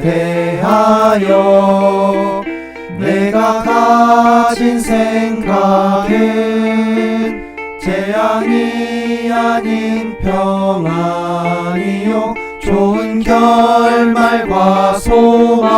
대하여 내가 가진 생각은 재앙이 아닌 평안이요. 좋은 결말과 소망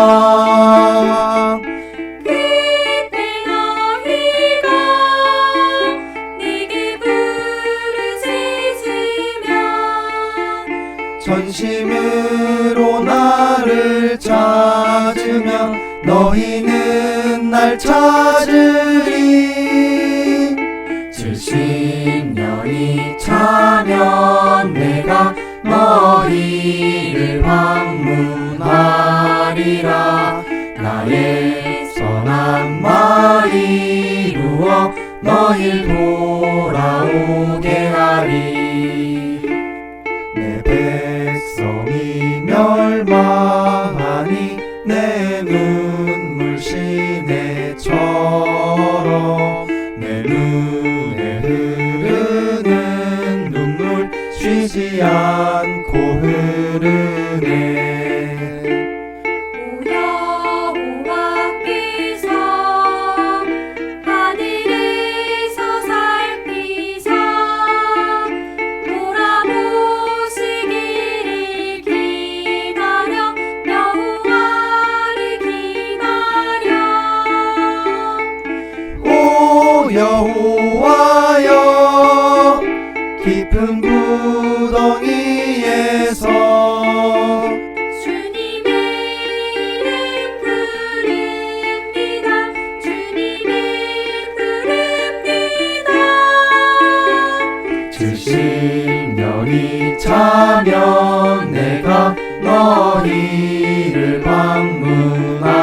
전심으로 나를 찾으면 너희는 날 찾으리. 70년이 차면 내가 너희를 방문하리라. 나의 선한 말이 이루어 너희를 돌아오 내 눈물 시내 처럼 내 눈에 흐르는 눈물 쉬지 않고 흐르네 깊은 구덩이에서 주님의 이름 부릅니다. 주님의 부릅니다. 70년이 차면 내가 너희를 방문하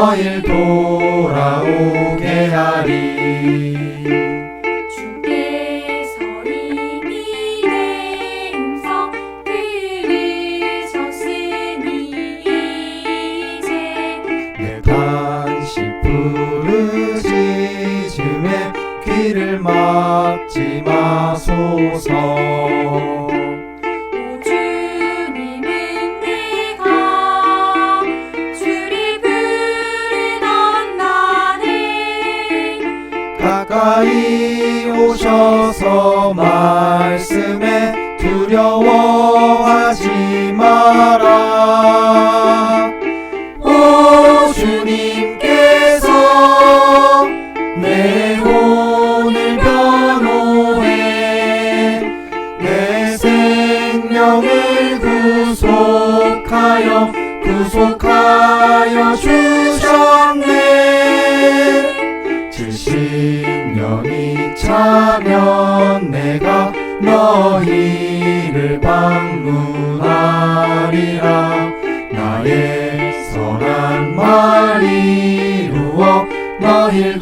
너희를 돌아오게 하리. 주께서 이미 내 음성 들으셨으니 이제 내 단식 부르짖음에 귀를 막지 마소서 가까이 오셔서 말씀에 두려워하지 마라. 오 주님께서 내 혼을 변호해 내 생명을 구속하여 구속하여 주셨네 차면 내가 너희를 방문하리라. 나의 선한 말 이 루어 너희를